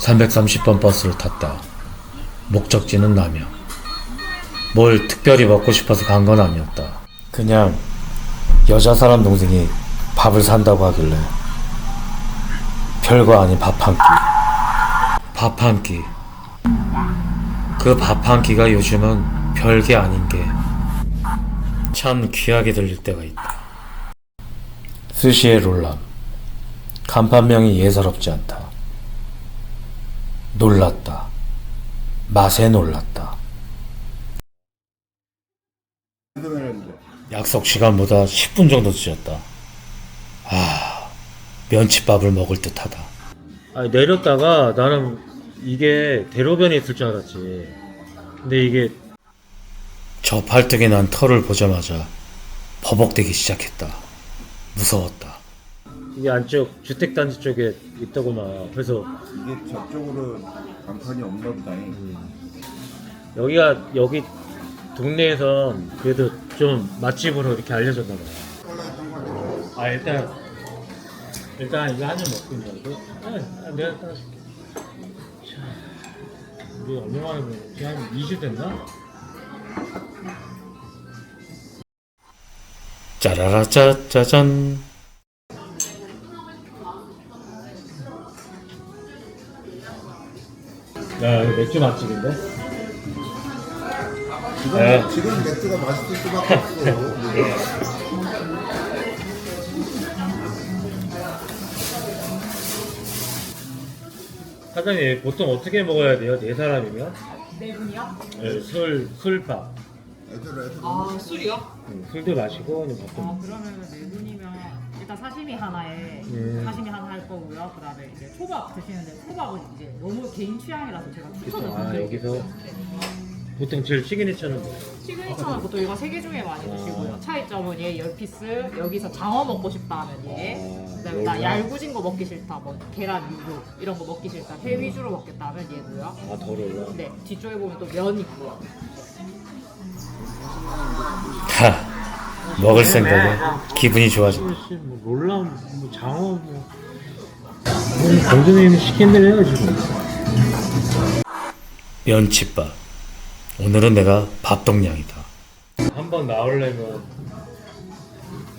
330번 버스를 탔다. 목적지는 남양. 뭘 특별히 먹고 싶어서 간 건 아니었다. 그냥 여자 사람 동생이 밥을 산다고 하길래 별거 아닌 밥 한 끼. 밥 한 끼. 그 밥 한 끼가 요즘은 별게 아닌 게 참 귀하게 들릴 때가 있다. 스시의 롤람. 간판명이 예사롭지 않다. 놀랐다. 맛에 놀랐다. 약속 시간보다 10분 정도 늦었다. 아, 면치밥을 먹을 듯하다. 아, 내렸다가 나는 이게 대로변에 있을 줄 알았지. 근데 이게 저 팔뚝에 난 털을 보자마자 버벅대기 시작했다. 무서웠다. 이게 안쪽 주택 단지 쪽에 있다구나. 그래서 이게 저쪽으로 간판이 없나 보다. 여기가 여기 동네에선 그래도 좀 맛집으로 이렇게 알려졌나 봐요. 아 일단 일단 이거 한잔 먹고 있는 거고. 아, 내가 따라줄게. 자, 우리 얼마 만에 먹었지? 한 2주 됐나? 짜라라짜 짜잔. 야, 이거 맥주 맛집인데? 지금, 네. 지금 맥주가 맛있을 수밖에 없어. 사장님 보통 어떻게 먹어야 돼요? 네 사람이면? 네 분이요? 네, 술 술밥 애들 애들 아 술이요? 음, 술도 마시고 그냥 밥도 아 먹고. 그러면 네 분이면 일단 사시미 하나에 음. 사시미 하나 할 거고요. 그다음에 이제 초밥 드시는데 초밥은 이제 너무 개인 취향이라서 제가 추천을 아 드릴게요. 여기서 보통 제일 시그니처는 뭐? 시그니처는 보통 이거 세 개 중에 많이 드시고요. 차이점은 얘 열피스 여기서 장어 먹고 싶다 하면 얘 아, 그다음에 나? 얄궂은 거 먹기 싫다 뭐 계란 유부 이런 거 먹기 싫다 회 위주로 먹겠다 하면 얘고요. 아덜 올라. 네 뒤쪽에 보면 또 면 있고요. 하 먹을 생각에 기분이 좋아진다. 뭐 롤람, 뭐 장어, 뭐. 공주님이 시킨 대로 해요, 지금. 면치밥. 오늘은 내가 밥동량이다. 한번 나오려면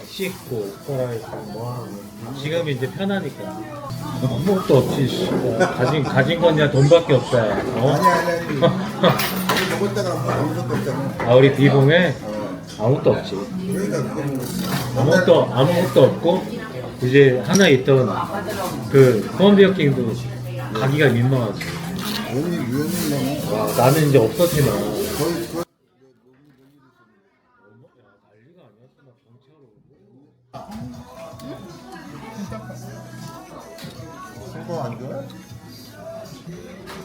씻고 옷 갈아입고 뭐 하고 지금 이제 편하니까 아무것도 없지 씨. 가진 가진 건 그냥 돈밖에 없다 어? 아니 아니 아니. 때가 아무것도 없잖아. 아 우리 비봉에 아무것도 없지 아무것도 아무것도 없고 이제 하나 있던 그 컴비어킹도 가기가 민망하지 몸이 와 나는 이제 없었지만 거의 거의 그거 안 좋아?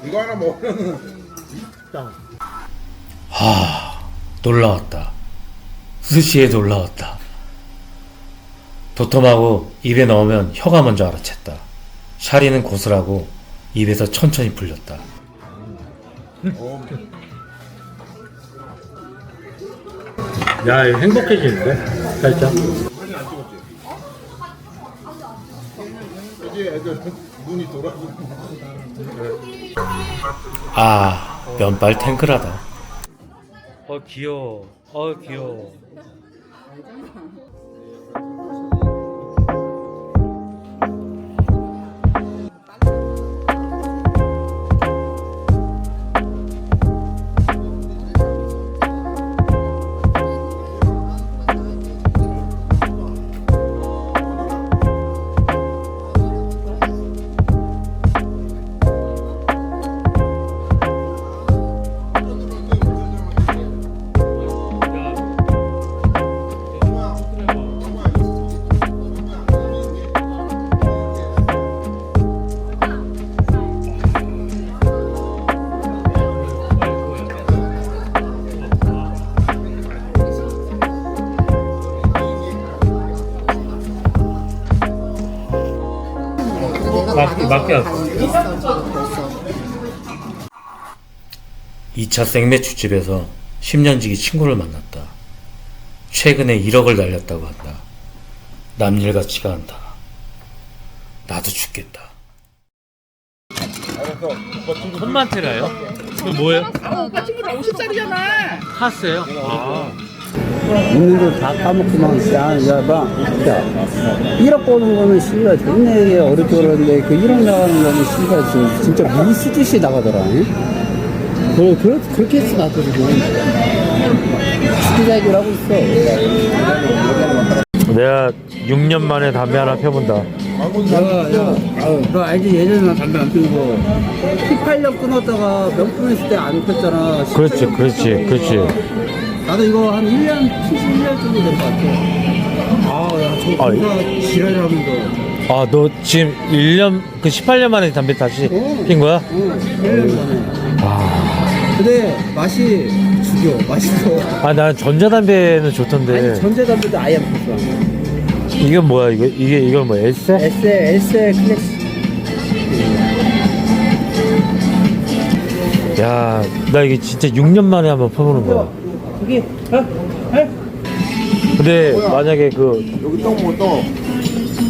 이거 하나 먹으면은 딱. 하, 놀라웠다. 스시에 놀라웠다. 도톰하고 입에 넣으면 혀가 먼저 알아챘다. 샤리는 고스라고 입에서 천천히 풀렸다. 어, 야, 이거 행복해지는데? 살짝. 아, 면발 탱글하다. 어, 귀여워. 어, 귀여워. 맞게, 맞게 할까? 2차 생매추집에서 10년지기 친구를 만났다. 최근에 1억을 날렸다고 한다. 남일 같지가 않다. 나도 죽겠다. 손만 테라요? 그 뭐예요? 친구들 50짜리잖아. 카스예요? 아. 있는 거 다 까먹고만 야, 야, 봐. 야, 1억 버는 거는 씨가 존내게 어렵게 그러는데 그 1억 나가는 거는 지금 진짜 물 쓰듯이 나가더라. 응? 그, 그, 그렇게 해서 나도 지금 시기자기를 하고 있어. 내가 6년 만에 담배 하나 펴본다. 야, 야, 아유, 너 알지? 예전에 나 담배 안 거. 18년 끊었다가 명품 했을 때 안 폈잖아. 그렇지, 18년 그렇지. 그렇지. 나도 이거 한 1년, 71년 정도 된것 같아. 아, 야, 저 아이. 누가 지랄을 하면서. 아, 너 지금 1년, 그 18년 만에 담배 다시 어. 핀 거야? 응, 1년 전에. 아, 근데 맛이 죽여, 맛있어. 아, 난 전자담배는 좋던데. 아니, 전자담배도 아예 안 폈어. 이건 뭐야, 이거, 이게, 이건 뭐, 에세? 에세, 에세 클래식. 야, 나 이게 진짜 6년 만에 한번 펴보는 거야. 여기, 어? 어? 근데 만약에 그, 여기 떡뭐 떡.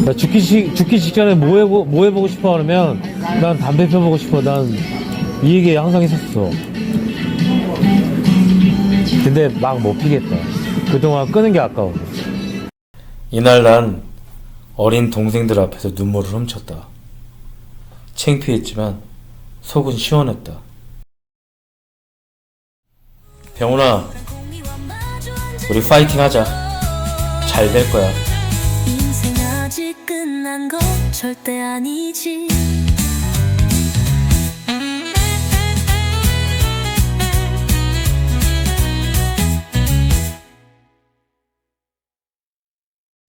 나 죽기, 시, 죽기 직전에 뭐, 해보, 뭐 해보고 싶어 하면 난 담배 펴보고 싶어. 난 이 얘기 항상 했었어. 근데 막 못 피겠다. 그동안 끄는 게 아까워. 이날 난 어린 동생들 앞에서 눈물을 훔쳤다. 창피했지만 속은 시원했다. 병훈아, 우리 파이팅 하자. 잘 될 거야. 인생 아직 끝난 건 절대 아니지